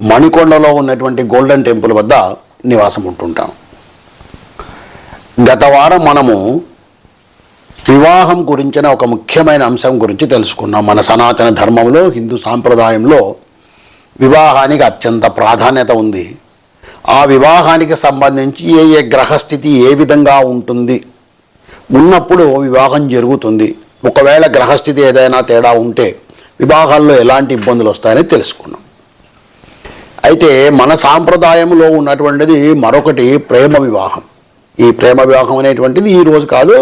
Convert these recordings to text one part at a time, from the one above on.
మణికొండలో ఉన్నటువంటి golden temple వద్ద నివాసం ఉంటుంటాను గత వారం మనము వివాహం గురించిన ఒక ముఖ్యమైన అంశం గురించి తెలుసుకున్నాం. మన సనాతన ధర్మంలో హిందూ సాంప్రదాయంలో వివాహానికి అత్యంత ప్రాధాన్యత ఉంది. ఆ వివాహానికి సంబంధించి ఏ ఏ గ్రహస్థితి ఏ విధంగా ఉంటుంది? ఉన్నప్పుడు వివాహం జరుగుతుంది. ఒకవేళ గ్రహస్థితి ఏదైనా తేడా ఉంటే వివాహాల్లో ఎలాంటి ఇబ్బందులు వస్తాయని తెలుసుకున్నాం. అయితే మన సాంప్రదాయంలో ఉన్నటువంటిది మరొకటి ప్రేమ వివాహం. ఈ ప్రేమ వివాహం అనేటువంటిది ఈ రోజు కాదు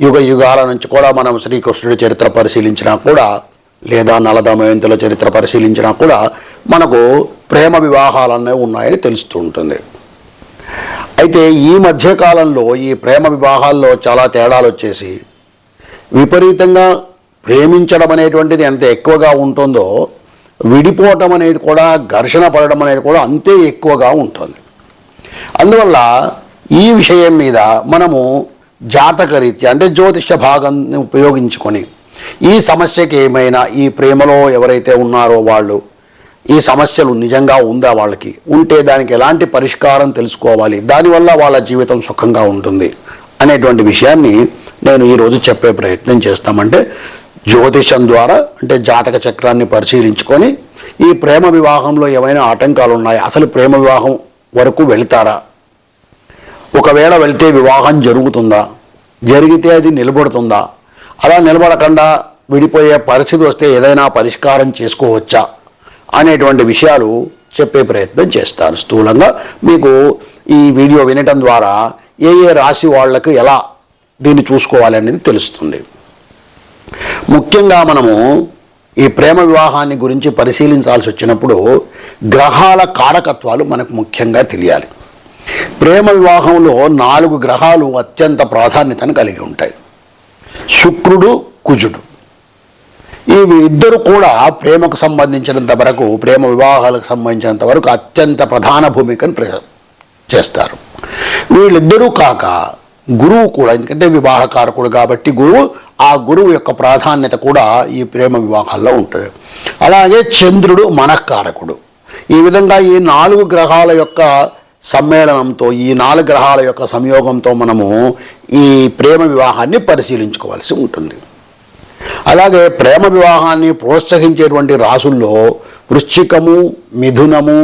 యుగ యుగాల నుంచి కూడా మనం శ్రీకృష్ణుడి చరిత్ర పరిశీలించినా కూడా లేదా నలదమయంతుల చరిత్ర పరిశీలించినా కూడా మనకు ప్రేమ వివాహాలు ఉన్నాయని తెలుస్తూ ఉంటుంది. అయితే ఈ మధ్యకాలంలో ఈ ప్రేమ వివాహాల్లో చాలా తేడాలు వచ్చేసి విపరీతంగా ప్రేమించడం అనేటువంటిది ఎంత ఎక్కువగా ఉంటుందో విడిపోవటం అనేది కూడా ఘర్షణ పడడం అనేది కూడా అంతే ఎక్కువగా ఉంటుంది. అందువల్ల ఈ విషయం మీద మనము జాతకరీత్యా అంటే జ్యోతిష భాగాన్ని ఉపయోగించుకొని ఈ సమస్యకి ఏమైనా ఈ ప్రేమలో ఎవరైతే ఉన్నారో వాళ్ళు ఈ సమస్యలు నిజంగా ఉందా వాళ్ళకి? ఉంటే దానికి ఎలాంటి పరిష్కారం తెలుసుకోవాలి? దానివల్ల వాళ్ళ జీవితం సుఖంగా ఉంటుంది అనేటువంటి విషయాన్ని నేను ఈరోజు చెప్పే ప్రయత్నం చేస్తామంటే జ్యోతిషం ద్వారా అంటే జాతక చక్రాన్ని పరిశీలించుకొని ఈ ప్రేమ వివాహంలో ఏమైనా ఆటంకాలు ఉన్నాయా అసలు ప్రేమ వివాహం వరకు వెళ్తారా? ఒకవేళ వెళ్తే వివాహం జరుగుతుందా? జరిగితే అది నిలబడుతుందా? అలా నిలబడకుండా విడిపోయే పరిస్థితి వస్తే ఏదైనా పరిష్కారం చేసుకోవచ్చా? అనేటువంటి విషయాలు చెప్పే ప్రయత్నం చేస్తాను. స్థూలంగా మీకు ఈ వీడియో వినటం ద్వారా ఏ ఏ రాశి వాళ్ళకు ఎలా దీన్ని చూసుకోవాలి అనేది తెలుస్తుంది. ముఖ్యంగా మనము ఈ ప్రేమ వివాహాన్ని గురించి పరిశీలించాల్సి వచ్చినప్పుడు గ్రహాల కారకత్వాలు మనకు ముఖ్యంగా తెలియాలి. ప్రేమ వివాహంలో నాలుగు గ్రహాలు అత్యంత ప్రాధాన్యతను కలిగి ఉంటాయి. శుక్రుడు కుజుడు. ఇవి ఇద్దరు కూడా ప్రేమకు సంబంధించినంత వరకు ప్రేమ వివాహాలకు సంబంధించినంత వరకు అత్యంత ప్రధాన భూమికను చేస్తారు. వీళ్ళిద్దరూ కాక గురువు కూడా ఎందుకంటే వివాహకారకుడు కాబట్టి గురువు ఆ గురువు యొక్క ప్రాధాన్యత కూడా ఈ ప్రేమ వివాహాల్లో ఉంటుంది. అలాగే చంద్రుడు మనఃకారకుడు. ఈ విధంగా ఈ నాలుగు గ్రహాల యొక్క సమ్మేళనంతో ఈ నాలుగు గ్రహాల యొక్క సంయోగంతో మనము ఈ ప్రేమ వివాహాన్ని పరిశీలించుకోవాల్సి ఉంటుంది. అలాగే ప్రేమ వివాహాన్ని ప్రోత్సహించేటువంటి రాసుల్లో వృశ్చికము మిథునము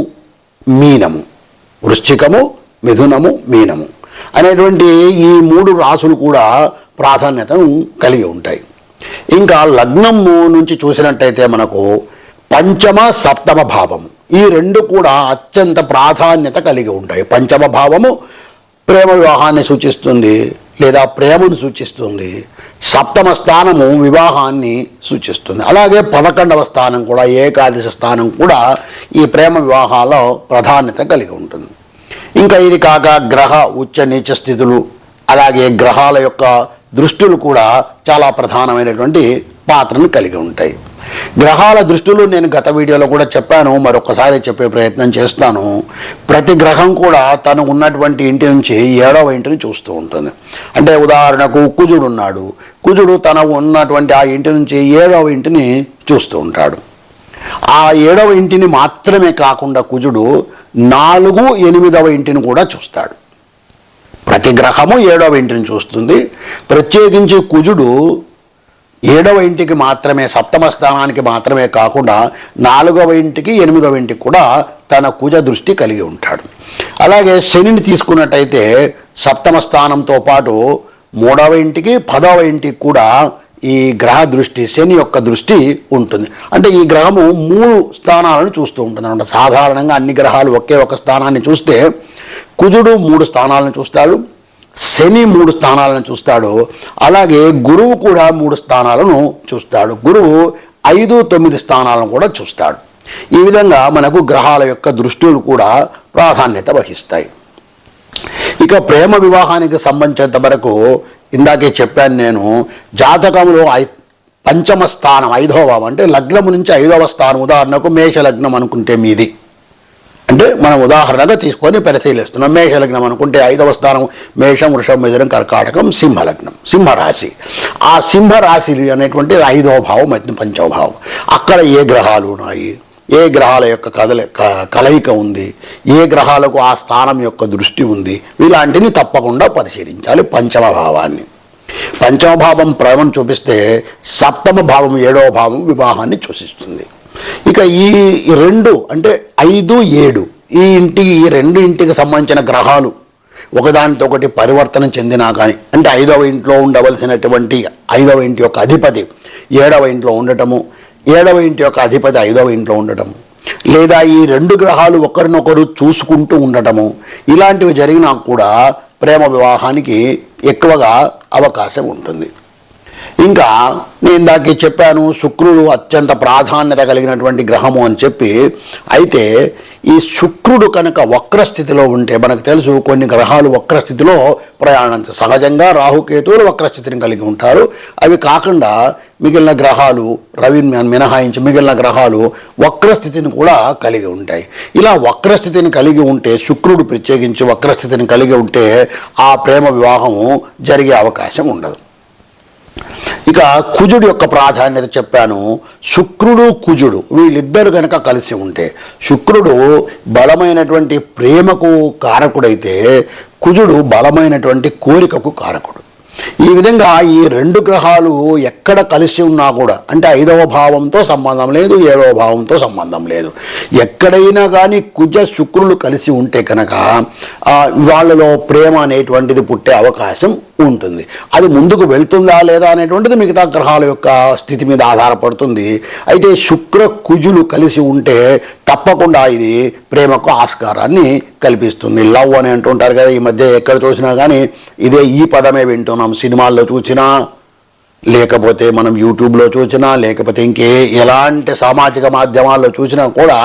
మీనము. వృశ్చికము మిథునము మీనము అనేటువంటి ఈ మూడు రాసులు కూడా ప్రాధాన్యతను కలిగి ఉంటాయి. ఇంకా లగ్నము నుంచి చూసినట్టయితే మనకు పంచమ సప్తమ భావము ఈ రెండు కూడా అత్యంత ప్రాధాన్యత కలిగి ఉంటాయి. పంచమ భావము ప్రేమ వివాహాన్ని సూచిస్తుంది లేదా ప్రేమను సూచిస్తుంది. సప్తమ స్థానము వివాహాన్ని సూచిస్తుంది. అలాగే పదకొండవ స్థానం కూడా ఏకాదశి స్థానం కూడా ఈ ప్రేమ వివాహాల్లో ప్రాధాన్యత కలిగి ఉంటుంది. ఇంకా ఇది కాక గ్రహ ఉచ్చ నీచ స్థితులు అలాగే గ్రహాల యొక్క దృష్టులు కూడా చాలా ప్రధానమైనటువంటి పాత్రను కలిగి ఉంటాయి. గ్రహాల దృష్టిలో నేను గత వీడియోలో కూడా చెప్పాను మరొకసారి చెప్పే ప్రయత్నం చేస్తాను. ప్రతి గ్రహం కూడా తను ఉన్నటువంటి ఇంటి నుంచి ఏడవ ఇంటిని చూస్తూ ఉంటుంది. అంటే ఉదాహరణకు కుజుడు ఉన్నాడు. కుజుడు తన ఉన్నటువంటి ఆ ఇంటి నుంచి ఏడవ ఇంటిని చూస్తూ ఉంటాడు. ఆ ఏడవ ఇంటిని మాత్రమే కాకుండా కుజుడు నాలుగు ఎనిమిదవ ఇంటిని కూడా చూస్తాడు. ప్రతి గ్రహము ఏడవ ఇంటిని చూస్తుంది. ప్రత్యేకించి కుజుడు ఏడవ ఇంటికి మాత్రమే సప్తమ స్థానానికి మాత్రమే కాకుండా నాలుగవ ఇంటికి ఎనిమిదవ ఇంటికి కూడా తన కుజ దృష్టి కలిగి ఉంటాడు. అలాగే శనిని తీసుకున్నట్టయితే సప్తమ స్థానంతో పాటు మూడవ ఇంటికి పదవ ఇంటికి కూడా ఈ గ్రహ దృష్టి శని యొక్క దృష్టి ఉంటుంది. అంటే ఈ గ్రహము మూడు స్థానాలను చూస్తూ ఉంటుంది అనమాట సాధారణంగా అన్ని గ్రహాలు ఒకే ఒక స్థానాన్ని చూస్తే కుజుడు మూడు స్థానాలను చూస్తాడు శని మూడు స్థానాలను చూస్తాడు అలాగే గురువు కూడా మూడు స్థానాలను చూస్తాడు. గురువు ఐదు తొమ్మిది స్థానాలను కూడా చూస్తాడు. ఈ విధంగా మనకు గ్రహాల యొక్క దృష్టిలు కూడా ప్రాధాన్యత వహిస్తాయి. ఇక ప్రేమ వివాహానికి సంబంధించినంత వరకు ఇందాకే చెప్పాను నేను జాతకంలో ఐ పంచమ స్థానం ఐదవ అంటే లగ్నము నుంచి ఐదవ స్థానం ఉదాహరణకు మేష లగ్నం అనుకుంటే మీది. అంటే మనం ఉదాహరణగా తీసుకొని పరిశీలిస్తున్నాం. మేష లగ్నం అనుకుంటే ఐదవ స్థానం మేషం వృషం మిథునం కర్కాటకం సింహలగ్నం సింహరాశి. ఆ సింహరాశి అనేటువంటి ఐదవ భావం అయితే పంచవ భావం. అక్కడ ఏ గ్రహాలు ఉన్నాయి? ఏ గ్రహాల యొక్క కదల క- కలయిక ఉంది? ఏ గ్రహాలకు ఆ స్థానం యొక్క దృష్టి ఉంది? ఇలాంటిని తప్పకుండా పరిశీలించాలి పంచమ భావాన్ని. పంచమ భావం ప్రేమను చూపిస్తే సప్తమ భావం ఏడవ భావం వివాహాన్ని సూచిస్తుంది ఇక ఈ రెండు అంటే ఐదు ఏడు ఈ ఇంటికి ఈ రెండు ఇంటికి సంబంధించిన గ్రహాలు ఒకదానితో ఒకటి పరివర్తన చెందినా కానీ అంటే ఐదవ ఇంట్లో ఉండవలసినటువంటి ఐదవ ఇంటి యొక్క అధిపతి ఏడవ ఇంట్లో ఉండటము ఏడవ ఇంటి యొక్క అధిపతి ఐదవ ఇంట్లో ఉండటము లేదా ఈ రెండు గ్రహాలు ఒకరినొకరు చూసుకుంటూ ఉండటము ఇలాంటివి జరిగినా కూడా ప్రేమ వివాహానికి ఎక్కువగా అవకాశం ఉంటుంది. ఇంకా నేను ఇందాకే చెప్పాను శుక్రుడు అత్యంత ప్రాధాన్యత కలిగినటువంటి గ్రహము అని చెప్పి. అయితే ఈ శుక్రుడు కనుక వక్రస్థితిలో ఉంటే మనకు తెలుసు కొన్ని గ్రహాలు వక్రస్థితిలో ప్రయాణం సహజంగా రాహుకేతువులు వక్రస్థితిని కలిగి ఉంటారు. అవి కాకుండా మిగిలిన గ్రహాలు రవి మినహాయించి మిగిలిన గ్రహాలు వక్రస్థితిని కూడా కలిగి ఉంటాయి. ఇలా వక్రస్థితిని కలిగి ఉంటే శుక్రుడు ప్రత్యేకించి వక్రస్థితిని కలిగి ఉంటే ఆ ప్రేమ వివాహము జరిగే అవకాశం ఉండదు. ఇక కుజుడు యొక్క ప్రాధాన్యత చెప్పాను. శుక్రుడు కుజుడు వీళ్ళిద్దరు కనుక కలిసి ఉంటే శుక్రుడు బలమైనటువంటి ప్రేమకు కారకుడైతే కుజుడు బలమైనటువంటి కోరికకు కారకుడు. ఈ విధంగా ఈ రెండు గ్రహాలు ఎక్కడ కలిసి ఉన్నా కూడా అంటే ఐదవ భావంతో సంబంధం లేదు ఏడవ భావంతో సంబంధం లేదు. ఎక్కడైనా కానీ కుజ శుక్రులు కలిసి ఉంటే కనుక వాళ్ళలో ప్రేమ అనేటువంటిది పుట్టే అవకాశం ఉంటుంది. అది ముందుకు వెళ్తుందా లేదా అనేటువంటిది మిగతా గ్రహాల యొక్క స్థితి మీద ఆధారపడుతుంది. అయితే శుక్ర కుజులు కలిసి ఉంటే తప్పకుండా ఇది ప్రేమకు ఆస్కారాన్ని కల్పిస్తుంది. లవ్ అని అంటుంటారు కదా ఈ మధ్య ఎక్కడ చూసినా కానీ ఇదే ఈ పదమే వింటున్నాం. సినిమాల్లో చూసినా లేకపోతే మనం యూట్యూబ్లో చూసినా లేకపోతే ఇంకే ఎలాంటి సామాజిక మాధ్యమాల్లో చూసినా కూడా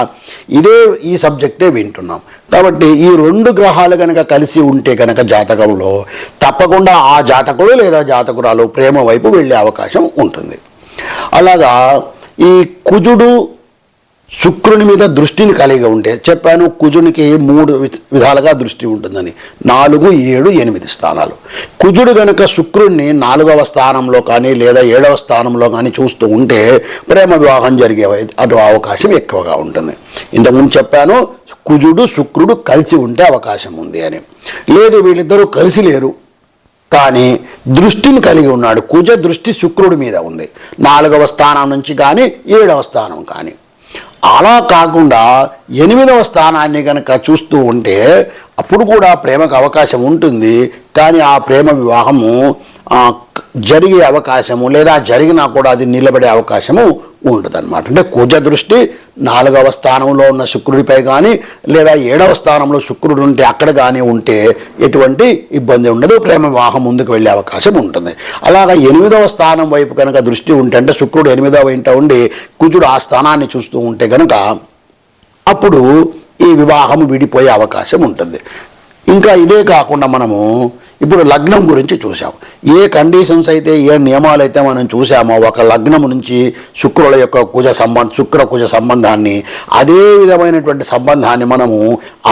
ఇదే ఈ సబ్జెక్టే వింటున్నాం. కాబట్టి ఈ రెండు గ్రహాలు కనుక కలిసి ఉంటే కనుక జాతకంలో తప్పకుండా ఆ జాతకుడు లేదా జాతకురాలు ప్రేమ వైపు వెళ్ళే అవకాశం ఉంటుంది. అలాగా ఈ కుజుడు శుక్రుని మీద దృష్టిని కలిగి ఉంటే చెప్పాను కుజునికి మూడు వి- విధాలుగా దృష్టి ఉంటుందని. నాలుగు ఏడు ఎనిమిది స్థానాలు. కుజుడు గనుక శుక్రుణ్ణి నాలుగవ స్థానంలో కానీ లేదా ఏడవ స్థానంలో కానీ చూస్తూ ఉంటే ప్రేమ వివాహం జరిగే అటు అవకాశం ఎక్కువగా ఉంటుంది. ఇంతకుముందు చెప్పాను కుజుడు శుక్రుడు కలిసి ఉంటే అవకాశం ఉంది అని. లేదు వీళ్ళిద్దరూ కలిసి లేరు. కానీ దృష్టిని కలిగి ఉన్నాడు. కుజ దృష్టి శుక్రుడి మీద ఉంది. నాలుగవ స్థానం నుంచి కానీ ఏడవ స్థానం కానీ. అలా కాకుండా ఎనిమిదవ స్థానాన్ని కనుక చూస్తూ ఉంటే అప్పుడు కూడా ప్రేమకు అవకాశం ఉంటుంది. కానీ ఆ ప్రేమ వివాహము జరిగే అవకాశము లేదా జరిగినా కూడా అది నిలబడే అవకాశము ఉండదన్నమాట. అంటే కుజ దృష్టి నాలుగవ స్థానంలో ఉన్న శుక్రుడిపై కానీ లేదా ఏడవ స్థానంలో శుక్రుడు ఉంటే అక్కడ కానీ ఉంటే ఎటువంటి ఇబ్బంది ఉండదు. ప్రేమ వివాహం ముందుకు వెళ్ళే అవకాశం ఉంటుంది. అలాగా ఎనిమిదవ స్థానం వైపు కనుక దృష్టి ఉంటే అంటే శుక్రుడు ఎనిమిదవ ఇంట ఉండి కుజుడు ఆ స్థానాన్ని చూస్తూ ఉంటే కనుక అప్పుడు ఈ వివాహం విడిపోయే అవకాశం ఉంటుంది. ఇంకా ఇదే కాకుండా మనము ఇప్పుడు లగ్నం గురించి చూసాం ఏ కండిషన్స్ అయితే ఏ నియమాలు అయితే మనం చూసామో ఒక లగ్నం నుంచి శుక్రుల యొక్క కుజ సంబంధ శుక్ర కుజ సంబంధాన్ని అదే విధమైనటువంటి సంబంధాన్ని మనము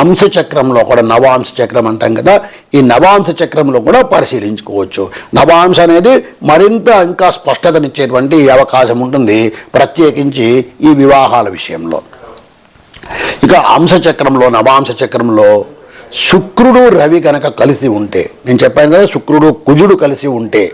అంశచక్రంలో కూడా నవాంశ చక్రం అంటాం కదా ఈ నవాంశ చక్రంలో కూడా పరిశీలించుకోవచ్చు. నవాంశ అనేది మరింత ఇంకా స్పష్టతనిచ్చేటువంటి అవకాశం ఉంటుంది ప్రత్యేకించి ఈ వివాహాల విషయంలో. ఇక అంశచక్రంలో నవాంశ చక్రంలో శుక్రుడు రవి కనుక కలిసి ఉంటే నేను చెప్పాను కదా శుక్రుడు కుజుడు కలిసి ఉంటే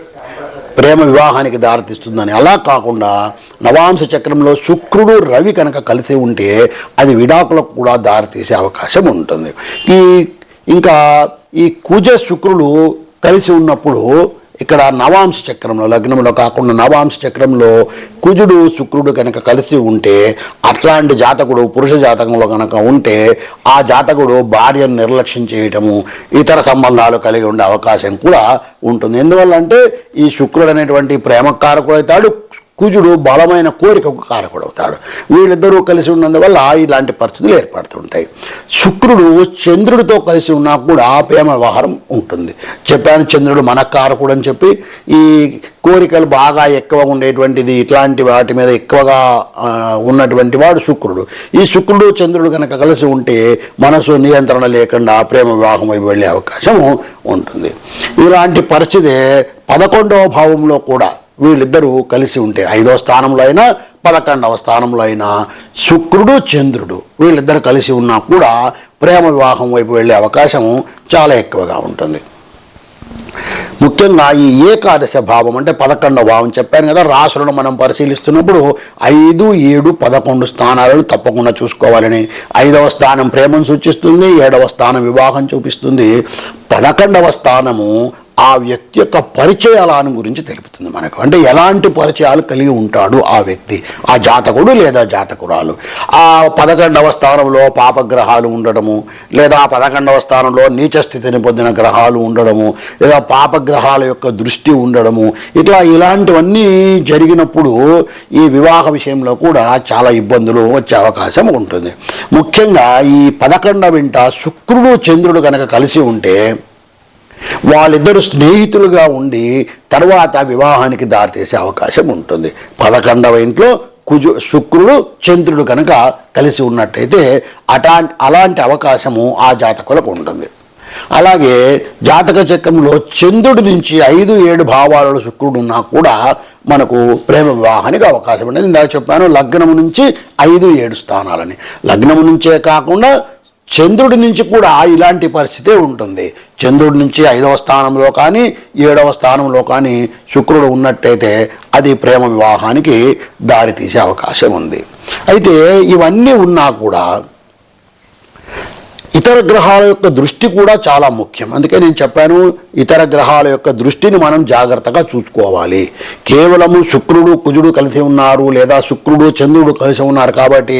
ప్రేమ వివాహానికి దారితీస్తుందని. అలా కాకుండా నవాంశ చక్రంలో శుక్రుడు రవి కనుక కలిసి ఉంటే అది విడాకులకు కూడా దారితీసే అవకాశం ఉంటుంది. ఈ ఇంకా ఈ కుజ శుక్రుడు కలిసి ఉన్నప్పుడు ఇక్కడ నవాంశ చక్రంలో లగ్నంలో కాకుండా నవాంశ చక్రంలో కుజుడు శుక్రుడు కనుక కలిసి ఉంటే అట్లాంటి జాతకుడు పురుష జాతకంలో కనుక ఉంటే ఆ జాతకుడు భార్యను నిర్లక్ష్యం చేయటము ఇతర సంబంధాలు కలిగి ఉండే అవకాశం కూడా ఉంటుంది. ఎందువల్ల అంటే ఈ శుక్రుడు అనేటువంటి ప్రేమకారకుడు అవుతాడు కుజుడు బలమైన కోరికకు కారకుడవుతాడు. వీళ్ళిద్దరూ కలిసి ఉన్నందువల్ల ఇలాంటి పరిస్థితులు ఏర్పడుతుంటాయి. శుక్రుడు చంద్రుడితో కలిసి ఉన్నా కూడా ప్రేమ వ్యవహారం ఉంటుంది. చెప్పాను చంద్రుడు మన కారకుడు అని చెప్పి ఈ కోరికలు బాగా ఎక్కువ ఉండేటువంటిది ఇట్లాంటి వాటి మీద ఎక్కువగా ఉన్నటువంటి వాడు శుక్రుడు. ఈ శుక్రుడు చంద్రుడు కనుక కలిసి ఉంటే మనసు నియంత్రణ లేకుండా ప్రేమ వివాహం వెళ్ళే అవకాశం ఉంటుంది. ఇలాంటి పరిస్థితి పదకొండవ భావంలో కూడా వీళ్ళిద్దరూ కలిసి ఉంటే ఐదవ స్థానంలో అయినా పదకొండవ స్థానంలో అయినా శుక్రుడు చంద్రుడు వీళ్ళిద్దరు కలిసి ఉన్నా కూడా ప్రేమ వివాహం వైపు వెళ్ళే అవకాశం చాలా ఎక్కువగా ఉంటుంది. ముఖ్యంగా ఈ ఏకాదశ భావం అంటే పదకొండవ భావం చెప్పాను కదా రాసులను మనం పరిశీలిస్తున్నప్పుడు ఐదు ఏడు పదకొండు స్థానాలను తప్పకుండా చూసుకోవాలని. ఐదవ స్థానం ప్రేమను సూచిస్తుంది ఏడవ స్థానం వివాహం చూపిస్తుంది. పదకొండవ స్థానము ఆ వ్యక్తి యొక్క పరిచయాలను గురించి తెలుపుతుంది మనకు. అంటే ఎలాంటి పరిచయాలు కలిగి ఉంటాడు ఆ వ్యక్తి? ఆ జాతకుడు లేదా జాతకురాలు? ఆ పదకొండవ స్థానంలో పాపగ్రహాలు ఉండడము లేదా ఆ పదకొండవ స్థానంలో నీచ స్థితిని పొందిన గ్రహాలు ఉండడము లేదా పాపగ్రహాల యొక్క దృష్టి ఉండడము ఇట్లా ఇలాంటివన్నీ జరిగినప్పుడు ఈ వివాహ విషయంలో కూడా చాలా ఇబ్బందులు వచ్చే అవకాశం ఉంటుంది. ముఖ్యంగా ఈ పదకొండ ఇంట శుక్రుడు చంద్రుడు కనుక కలిసి ఉంటే వాళ్ళిద్దరు స్నేహితులుగా ఉండి తర్వాత వివాహానికి దారితీసే అవకాశం ఉంటుంది. పదకొండవ ఇంట్లో కుజు శుక్రుడు చంద్రుడు కనుక కలిసి ఉన్నట్టయితే అటా అలాంటి అవకాశము ఆ జాతకులకు ఉంటుంది. అలాగే జాతక చక్రంలో చంద్రుడి నుంచి ఐదు ఏడు భావాలలో శుక్రుడు ఉన్నా కూడా మనకు ప్రేమ వివాహానికి అవకాశం ఉంటుంది. ఇందాక చెప్పాను లగ్నం నుంచి ఐదు ఏడు స్థానాలని. లగ్నం నుంచే కాకుండా చంద్రుడి నుంచి కూడా ఇలాంటి పరిస్థితే ఉంటుంది. చంద్రుడి నుంచి ఐదవ స్థానంలో కానీ ఏడవ స్థానంలో కానీ శుక్రుడు ఉన్నట్టయితే అది ప్రేమ వివాహానికి దారితీసే అవకాశం ఉంది. అయితే ఇవన్నీ ఉన్నా కూడా ఇతర గ్రహాల యొక్క దృష్టి కూడా చాలా ముఖ్యం. అందుకే నేను చెప్పాను ఇతర గ్రహాల యొక్క దృష్టిని మనం జాగ్రత్తగా చూసుకోవాలి. కేవలము శుక్రుడు కుజుడు కలిసి ఉన్నారు లేదా శుక్రుడు చంద్రుడు కలిసి ఉన్నారు కాబట్టి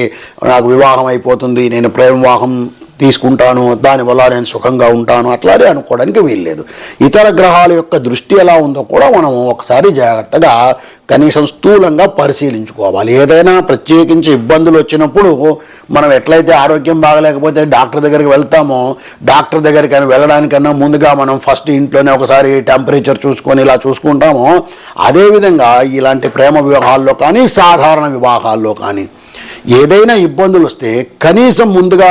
నాకు వివాహం అయిపోతుంది నేను ప్రేమ వివాహం తీసుకుంటాను దానివల్ల నేను సుఖంగా ఉంటాను అట్లానే అనుకోవడానికి వీల్లేదు. ఇతర గ్రహాల యొక్క దృష్టి ఎలా ఉందో కూడా మనం ఒకసారి జాగ్రత్తగా కనీసం స్థూలంగా పరిశీలించుకోవాలి. ఏదైనా ప్రత్యేకించి ఇబ్బందులు వచ్చినప్పుడు మనం ఎట్లయితే ఆరోగ్యం బాగలేకపోతే డాక్టర్ దగ్గరికి వెళ్తామో డాక్టర్ దగ్గరికి వెళ్ళడానికన్నా ముందుగా మనం ఫస్ట్ ఇంట్లోనే ఒకసారి టెంపరేచర్ చూసుకొని ఇలా చూసుకుంటామో అదేవిధంగా ఇలాంటి ప్రేమ వివాహాల్లో కానీ సాధారణ వివాహాల్లో కానీ ఏదైనా ఇబ్బందులు వస్తే కనీసం ముందుగా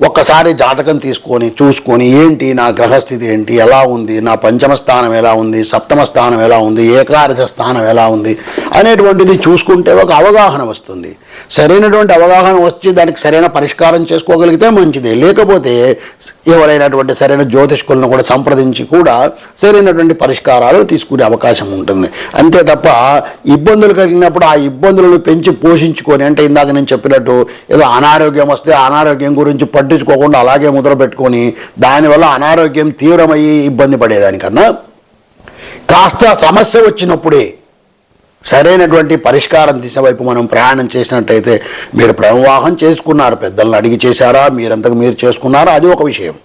ఒక్కసారి జాతకం తీసుకొని చూసుకొని ఏంటి నా గ్రహస్థితి ఏంటి ఎలా ఉంది నా పంచమ స్థానం ఎలా ఉంది సప్తమ స్థానం ఎలా ఉంది ఏకాదశ స్థానం ఎలా ఉంది అనేటువంటిది చూసుకుంటే ఒక అవగాహన వస్తుంది. సరైనటువంటి అవగాహన వచ్చి దానికి సరైన పరిష్కారం చేసుకోగలిగితే మంచిది. లేకపోతే ఎవరైనటువంటి సరైన జ్యోతిష్కులను కూడా సంప్రదించి కూడా సరైనటువంటి పరిష్కారాలు తీసుకునే అవకాశం ఉంటుంది. అంతే తప్ప ఇబ్బందులు కలిగినప్పుడు ఆ ఇబ్బందులను పెంచి పోషించుకొని అంటే ఇందాక నేను చెప్పినట్టు ఏదో అనారోగ్యం వస్తే అనారోగ్యం గురించి పట్టించుకోకుండా అలాగే ముద్ర పెట్టుకొని దానివల్ల అనారోగ్యం తీవ్రమయ్యి ఇబ్బంది పడేదానికన్నా కాస్త సమస్య వచ్చినప్పుడే సరైనటువంటి పరిష్కారం దిశ వైపు మనం ప్రయాణం చేసినట్టయితే మీరు ప్రవాహం చేసుకున్నారు పెద్దలను అడిగి చేశారా మీరంతకు మీరు చేసుకున్నారా అది ఒక విషయం.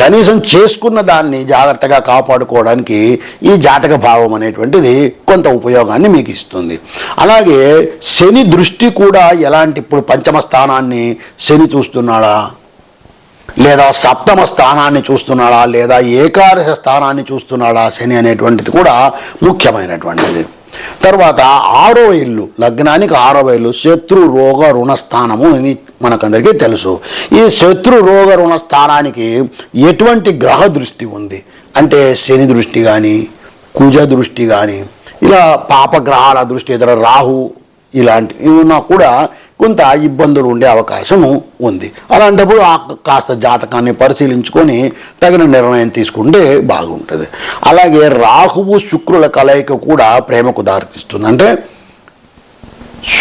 కనీసం చేసుకున్న దాన్ని జాగ్రత్తగా కాపాడుకోవడానికి ఈ జాతక భావం అనేటువంటిది కొంత ఉపయోగాన్ని మీకు ఇస్తుంది. అలాగే శని దృష్టి కూడా ఎలాంటి ఇప్పుడు పంచమ స్థానాన్ని శని చూస్తున్నాడా? లేదా సప్తమ స్థానాన్ని చూస్తున్నాడా? లేదా ఏకాదశ స్థానాన్ని చూస్తున్నాడా శని అనేటువంటిది కూడా ముఖ్యమైనటువంటిది. తర్వాత ఆరో ఇల్లు లగ్నానికి ఆరవ ఇల్లు శత్రు రోగ రుణ స్థానము అని మనకందరికీ తెలుసు. ఈ శత్రు రోగ రుణ స్థానానికి ఎటువంటి గ్రహ దృష్టి ఉంది? అంటే శని దృష్టి కానీ కుజ దృష్టి కానీ ఇలా పాపగ్రహాల దృష్టి ఇతర రాహు ఇలాంటివి ఉన్నా కూడా కొంత ఇబ్బందులు ఉండే అవకాశం ఉంది. అలాంటప్పుడు ఆ కాస్త జాతకాన్ని పరిశీలించుకొని తగిన నిర్ణయం తీసుకుంటే బాగుంటుంది. అలాగే రాహువు శుక్రుల కలయిక కూడా ప్రేమకు దారితీస్తుంది. అంటే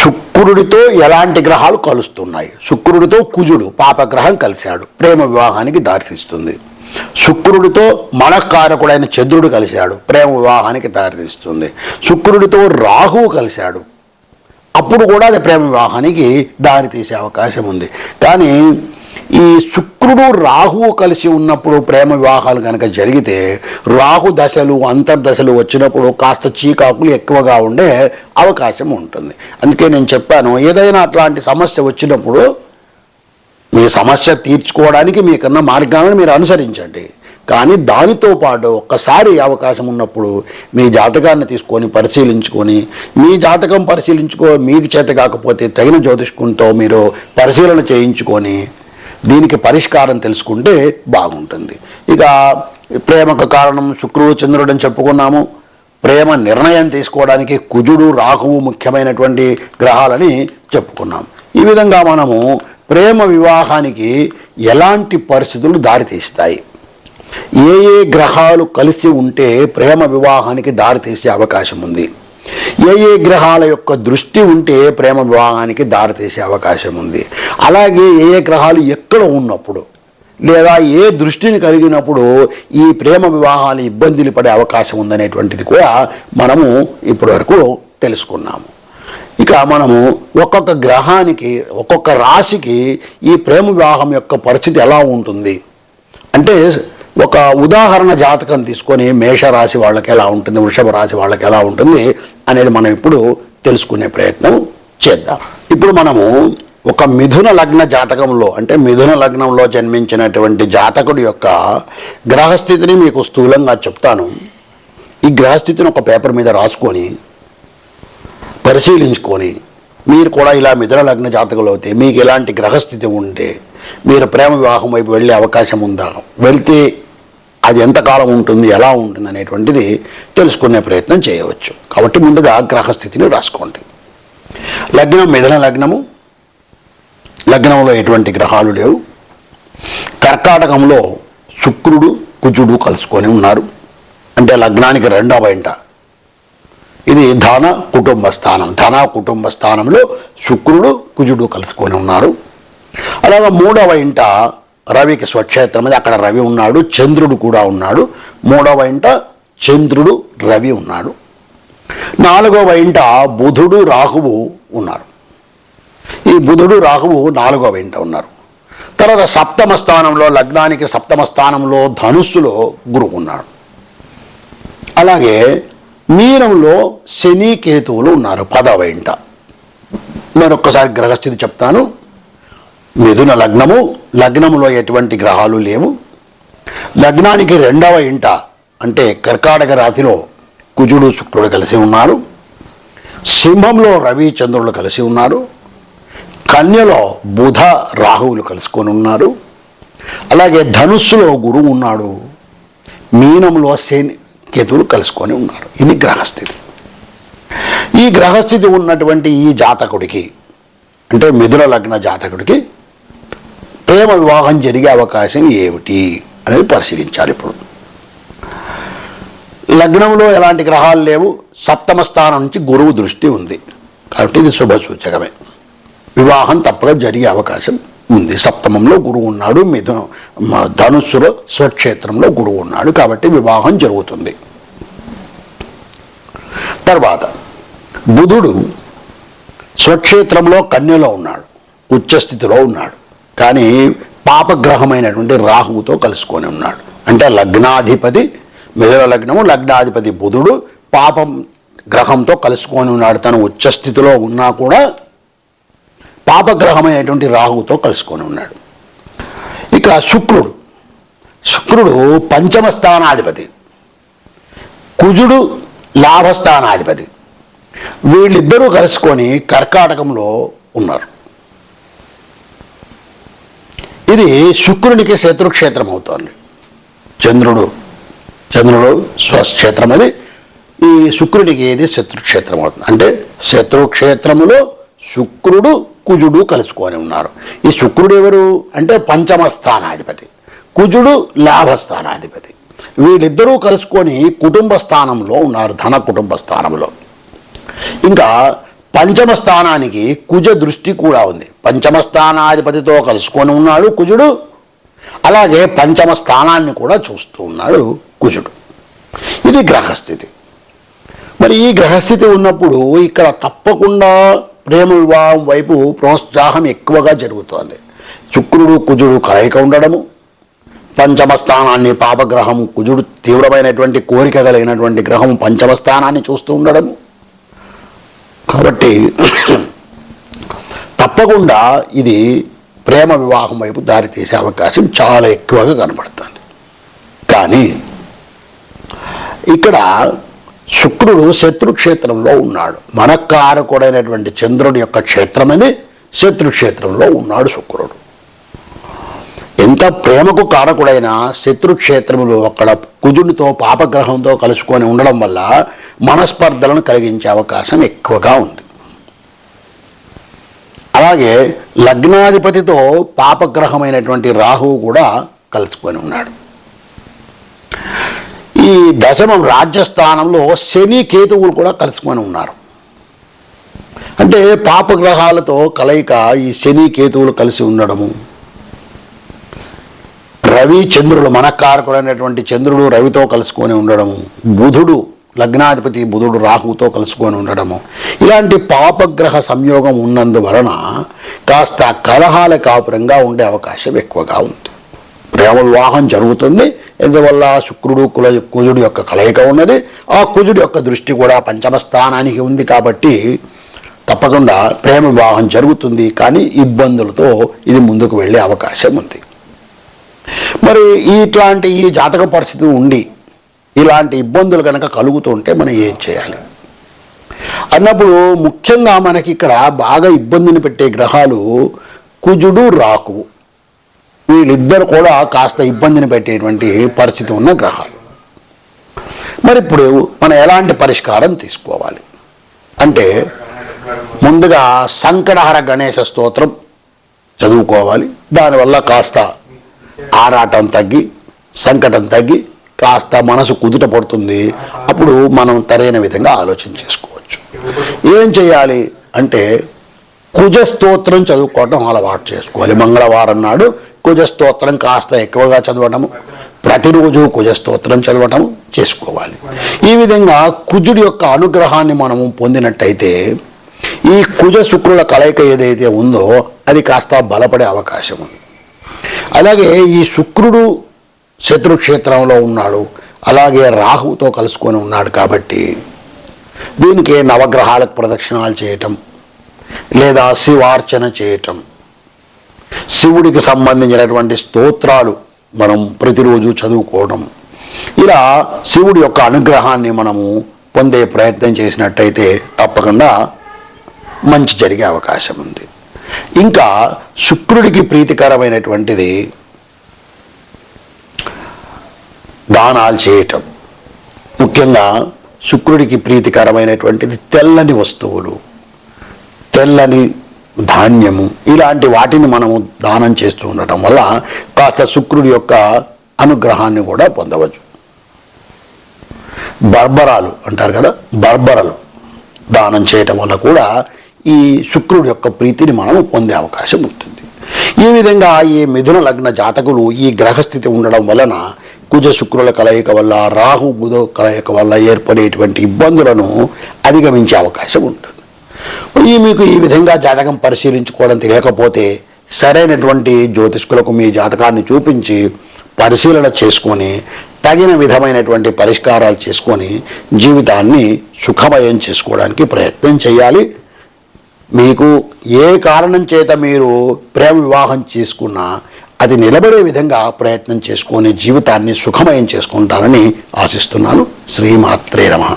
శుక్రుడితో ఎలాంటి గ్రహాలు కలుస్తున్నాయి? శుక్రుడితో కుజుడు పాపగ్రహం కలిశాడు. ప్రేమ వివాహానికి దారితీస్తుంది. శుక్రుడితో మనకారకుడైన చంద్రుడు కలిశాడు. ప్రేమ వివాహానికి దారితీస్తుంది. శుక్రుడితో రాహువు కలిశాడు. అప్పుడు కూడా అది ప్రేమ వివాహానికి దారితీసే అవకాశం ఉంది. కానీ ఈ శుక్రుడు రాహువు కలిసి ఉన్నప్పుడు ప్రేమ వివాహాలు కనుక జరిగితే రాహు దశలు అంతర్దశలు వచ్చినప్పుడు కాస్త చీకాకులు ఎక్కువగా ఉండే అవకాశం ఉంటుంది. అందుకే నేను చెప్పాను ఏదైనా అట్లాంటి సమస్య వచ్చినప్పుడు మీ సమస్య తీర్చుకోవడానికి మీకున్న మార్గాలను మీరు అనుసరించండి. కానీ దానితో పాటు ఒక్కసారి అవకాశం ఉన్నప్పుడు మీ జాతకాన్ని తీసుకొని పరిశీలించుకొని మీ జాతకం పరిశీలించుకో మీకు చేత కాకపోతే తగిన జ్యోతిష్కునితో మీరు పరిశీలన చేయించుకొని దీనికి పరిష్కారం తెలుసుకుంటే బాగుంటుంది. ఇక ప్రేమకు కారణం శుక్రుడు చంద్రుడు అని చెప్పుకున్నాము. ప్రేమ నిర్ణయం తీసుకోవడానికి కుజుడు రాహువు ముఖ్యమైనటువంటి గ్రహాలని చెప్పుకున్నాం. ఈ విధంగా మనము ప్రేమ వివాహానికి ఎలాంటి పరిస్థితులు దారితీస్తాయి? ఏ ఏ గ్రహాలు కలిసి ఉంటే ప్రేమ వివాహానికి దారితీసే అవకాశం ఉంది? ఏ ఏ గ్రహాల యొక్క దృష్టి ఉంటే ప్రేమ వివాహానికి దారితీసే అవకాశం ఉంది? అలాగే ఏ ఏ గ్రహాలు ఎక్కడ ఉన్నప్పుడు లేదా ఏ దృష్టిని కలిగినప్పుడు ఈ ప్రేమ వివాహాలు ఇబ్బందులు పడే అవకాశం ఉందనేటువంటిది కూడా మనము ఇప్పటివరకు తెలుసుకున్నాము. ఇక మనము ఒక్కొక్క గ్రహానికి ఒక్కొక్క రాశికి ఈ ప్రేమ వివాహం యొక్క పరిస్థితి ఎలా ఉంటుంది? అంటే ఒక ఉదాహరణ జాతకం తీసుకొని మేషరాశి వాళ్ళకి ఎలా ఉంటుంది వృషభ రాశి వాళ్ళకి ఎలా ఉంటుంది అనేది మనం ఇప్పుడు తెలుసుకునే ప్రయత్నం చేద్దాం. ఇప్పుడు మనము ఒక మిథున లగ్న జాతకంలో అంటే మిథున లగ్నంలో జన్మించినటువంటి జాతకుడి యొక్క గ్రహస్థితిని మీకు స్థూలంగా చెప్తాను. ఈ గ్రహస్థితిని ఒక పేపర్ మీద రాసుకొని పరిశీలించుకొని మీరు కూడా ఇలా మిథున లగ్న జాతకులు అవుతే మీకు ఎలాంటి గ్రహస్థితి ఉంటే మీరు ప్రేమ వివాహం వైపు వెళ్ళే అవకాశం ఉందా? వెళ్తే అది ఎంతకాలం ఉంటుంది? ఎలా ఉంటుంది అనేటువంటిది తెలుసుకునే ప్రయత్నం చేయవచ్చు. కాబట్టి ముందుగా గ్రహస్థితిని రాసుకోండి. లగ్నం మిథున లగ్నము. లగ్నంలో ఎటువంటి గ్రహాలు లేవు. కర్కాటకంలో శుక్రుడు కుజుడు కలుసుకొని ఉన్నారు. అంటే లగ్నానికి రెండవ ఇంట. ఇది ధన కుటుంబ స్థానం. ధన కుటుంబ స్థానంలో శుక్రుడు కుజుడు కలుసుకొని ఉన్నారు. అలాగే మూడవ ఇంట రవికి స్వక్షేత్రం అది అక్కడ రవి ఉన్నాడు చంద్రుడు కూడా ఉన్నాడు. మూడవ ఇంట చంద్రుడు రవి ఉన్నాడు. నాలుగవ ఇంట బుధుడు రాహువు ఉన్నారు. ఈ బుధుడు రాహువు నాలుగవ ఇంట ఉన్నారు. తర్వాత సప్తమ స్థానంలో లగ్నానికి సప్తమ స్థానంలో ధనుస్సులో గురువు ఉన్నాడు. అలాగే మీనంలో శని కేతువులు ఉన్నారు పదవ ఇంట. మరొక్కసారి గ్రహస్థితి చెప్తాను. మిథున లగ్నము లగ్నములో ఎటువంటి గ్రహాలు లేవు. లగ్నానికి రెండవ ఇంట అంటే కర్కాటక రాశిలో కుజుడు శుక్రుడు కలిసి ఉన్నారు. సింహంలో రవి చంద్రులు కలిసి ఉన్నారు. కన్యలో బుధ రాహువులు కలుసుకొని ఉన్నారు. అలాగే ధనుస్సులో గురువు ఉన్నాడు. మీనంలో శని కేతువులు కలుసుకొని ఉన్నారు. ఇది గ్రహస్థితి. ఈ గ్రహస్థితి ఉన్నటువంటి ఈ జాతకుడికి అంటే మిథున లగ్న జాతకుడికి ప్రేమ వివాహం జరిగే అవకాశం ఏమిటి అనేది పరిశీలించాలి ఇప్పుడు. లగ్నంలో ఎలాంటి గ్రహాలు లేవు సప్తమ స్థానం నుంచి గురువు దృష్టి ఉంది. కాబట్టి ఇది శుభ సూచకమే. వివాహం తప్పక జరిగే అవకాశం ఉంది. సప్తమంలో గురువు ఉన్నాడు మిథున ధనుస్సులో స్వక్షేత్రంలో గురువు ఉన్నాడు కాబట్టి వివాహం జరుగుతుంది. తర్వాత బుధుడు స్వక్షేత్రంలో కన్యలో ఉన్నాడు ఉచ్చస్థితిలో ఉన్నాడు. కానీ పాపగ్రహమైనటువంటి రాహువుతో కలుసుకొని ఉన్నాడు. అంటే లగ్నాధిపతి మిథున లగ్నము లగ్నాధిపతి బుధుడు పాపం గ్రహంతో కలుసుకొని ఉన్నాడు. తను ఉచ్చస్థితిలో ఉన్నా కూడా పాపగ్రహమైనటువంటి రాహువుతో కలుసుకొని ఉన్నాడు. ఇక శుక్రుడు. శుక్రుడు పంచమ స్థానాధిపతి కుజుడు లాభస్థానాధిపతి. వీళ్ళిద్దరూ కలుసుకొని కర్కాటకంలో ఉన్నారు. ఇది శుక్రునికి శత్రుక్షేత్రం అవుతోంది చంద్రుడు చంద్రుడు స్వక్షేత్రం అది. ఈ శుక్రుడికి ఏది శత్రుక్షేత్రం అవుతుంది అంటే శత్రుక్షేత్రములో శుక్రుడు కుజుడు కలుసుకొని ఉన్నారు. ఈ శుక్రుడు ఎవరు? అంటే పంచమ స్థానాధిపతి కుజుడు లాభస్థానాధిపతి. వీళ్ళిద్దరూ కలుసుకొని కుటుంబ స్థానంలో ఉన్నారు ధన కుటుంబ స్థానంలో ఇంకా పంచమ స్థానానికి కుజ దృష్టి కూడా ఉంది. పంచమ స్థానాధిపతితో కలుసుకొని ఉన్నాడు కుజుడు. అలాగే పంచమ స్థానాన్ని కూడా చూస్తూ ఉన్నాడు కుజుడు. ఇది గ్రహస్థితి. మరి ఈ గ్రహస్థితి ఉన్నప్పుడు ఇక్కడ తప్పకుండా ప్రేమ వివాహం వైపు ప్రోత్సాహం ఎక్కువగా జరుగుతోంది. శుక్రుడు కుజుడు కలయిక ఉండడము. పంచమ స్థానాన్ని పాపగ్రహం కుజుడు తీవ్రమైనటువంటి కోరిక కలిగినటువంటి గ్రహం పంచమ స్థానాన్ని చూస్తూ ఉండడము. కాబట్టి తప్పకుండా ఇది ప్రేమ వివాహం వైపు దారితీసే అవకాశం చాలా ఎక్కువగా కనబడుతుంది. కానీ ఇక్కడ శుక్రుడు శత్రుక్షేత్రంలో ఉన్నాడు. మనకారకుడైనటువంటి చంద్రుడి యొక్క క్షేత్రం అది శత్రుక్షేత్రంలో ఉన్నాడు శుక్రుడు. ఎంత ప్రేమకు కారకుడైన శత్రుక్షేత్రములు అక్కడ కుజునితో పాపగ్రహంతో కలుసుకొని ఉండడం వల్ల మనస్పర్ధలను కలిగించే అవకాశం ఎక్కువగా ఉంది. అలాగే లగ్నాధిపతితో పాపగ్రహమైనటువంటి రాహువు కూడా కలుసుకొని ఉన్నాడు. ఈ దశమం రాజ్యస్థానంలో శని కేతువులు కూడా కలుసుకొని ఉన్నారు. అంటే పాపగ్రహాలతో కలయిక ఈ శని కేతువులు కలిసి ఉండడము. రవి చంద్రుడు మనకారకుడైనటువంటి చంద్రుడు రవితో కలుసుకొని ఉండడము. బుధుడు లగ్నాధిపతి బుధుడు రాహుతో కలుసుకొని ఉండడము. ఇలాంటి పాపగ్రహ సంయోగం ఉన్నందువలన కాస్త కలహాల కాపురంగా ఉండే అవకాశం ఎక్కువగా ఉంది. ప్రేమ వివాహం జరుగుతుంది. ఎందువల్ల? శుక్రుడు కుల కుజుడు యొక్క కలయిక ఉన్నది. ఆ కుజుడు యొక్క దృష్టి కూడా పంచమ స్థానానికి ఉంది కాబట్టి తప్పకుండా ప్రేమ వివాహం జరుగుతుంది. కానీ ఇబ్బందులతో ఇది ముందుకు వెళ్ళే అవకాశం ఉంది. మరి ఇట్లాంటి ఈ జాతక పరిస్థితి ఉండి ఇలాంటి ఇబ్బందులు కనుక కలుగుతుంటే మనం ఏం చేయాలి? అన్నప్పుడు ముఖ్యంగా మనకి ఇక్కడ బాగా ఇబ్బందిని పెట్టే గ్రహాలు కుజుడు రాకువు వీళ్ళిద్దరు కూడా కాస్త ఇబ్బందిని పెట్టేటువంటి పరిస్థితి ఉన్న గ్రహాలు. మరి ఇప్పుడు మనం ఎలాంటి పరిష్కారం తీసుకోవాలి? అంటే ముందుగా సంకటహర గణేశ స్తోత్రం చదువుకోవాలి. దానివల్ల కాస్త ఆరాటం తగ్గి సంకటం తగ్గి కాస్త మనసు కుదుట పడుతుంది. అప్పుడు మనం తరైన విధంగా ఆలోచన చేసుకోవచ్చు. ఏం చేయాలి అంటే కుజ స్తోత్రం చదువుకోవటం అలవాటు చేసుకోవాలి. మంగళవారం నాడు కుజ స్తోత్రం కాస్త ఎక్కువగా చదవటము ప్రతిరోజు కుజ స్తోత్రం చదవటం చేసుకోవాలి. ఈ విధంగా కుజుడి యొక్క అనుగ్రహాన్ని మనము పొందినట్టయితే ఈ కుజ శుక్రుల కలయిక ఏదైతే ఉందో అది కాస్త బలపడే అవకాశం ఉంది. అలాగే ఈ శుక్రుడు శత్రుక్షేత్రంలో ఉన్నాడు. అలాగే రాహుతో కలుసుకొని ఉన్నాడు కాబట్టి దీనికి నవగ్రహాలకు ప్రదక్షిణాలు చేయటం లేదా శివార్చన చేయటం. శివుడికి సంబంధించినటువంటి స్తోత్రాలు మనం ప్రతిరోజు చదువుకోవడం. ఇలా శివుడి యొక్క అనుగ్రహాన్ని మనము పొందే ప్రయత్నం చేసినట్టయితే తప్పకుండా మంచి జరిగే అవకాశం ఉంది. ఇంకా శుక్రుడికి ప్రీతికరమైనటువంటిది దానాలు చేయటం. ముఖ్యంగా శుక్రుడికి ప్రీతికరమైనటువంటిది తెల్లని వస్తువులు తెల్లని ధాన్యము ఇలాంటి వాటిని మనము దానం చేస్తూ ఉండటం వల్ల కాస్త శుక్రుడి యొక్క అనుగ్రహాన్ని కూడా పొందవచ్చు. బర్బరాలు అంటారు కదా బర్బరలు దానం చేయటం వల్ల కూడా ఈ శుక్రుడి యొక్క ప్రీతిని మనం పొందే అవకాశం ఉంటుంది. ఈ విధంగా ఈ మిథున లగ్న జాతకులు ఈ గ్రహస్థితి ఉండడం వలన కుజ శుక్రుల కలయిక వల్ల రాహు బుధ కలయిక వల్ల ఏర్పడేటువంటి ఇబ్బందులను అధిగమించే అవకాశం ఉంటుంది. ఈ మీకు ఈ విధంగా జాతకం పరిశీలించుకోవడం తెలియకపోతే సరైనటువంటి జ్యోతిష్కులకు మీ జాతకాన్ని చూపించి పరిశీలన చేసుకొని తగిన విధమైనటువంటి పరిష్కారాలు చేసుకొని జీవితాన్ని సుఖమయం చేసుకోవడానికి ప్రయత్నం చేయాలి. మీకు ఏ కారణం చేత మీరు ప్రేమ వివాహం చేసుకున్నా అది నిలబడే విధంగా ప్రయత్నం చేసుకొని జీవితాన్ని సుఖమయం చేసుకుంటారని ఆశిస్తున్నాను. శ్రీమాత్రే నమ.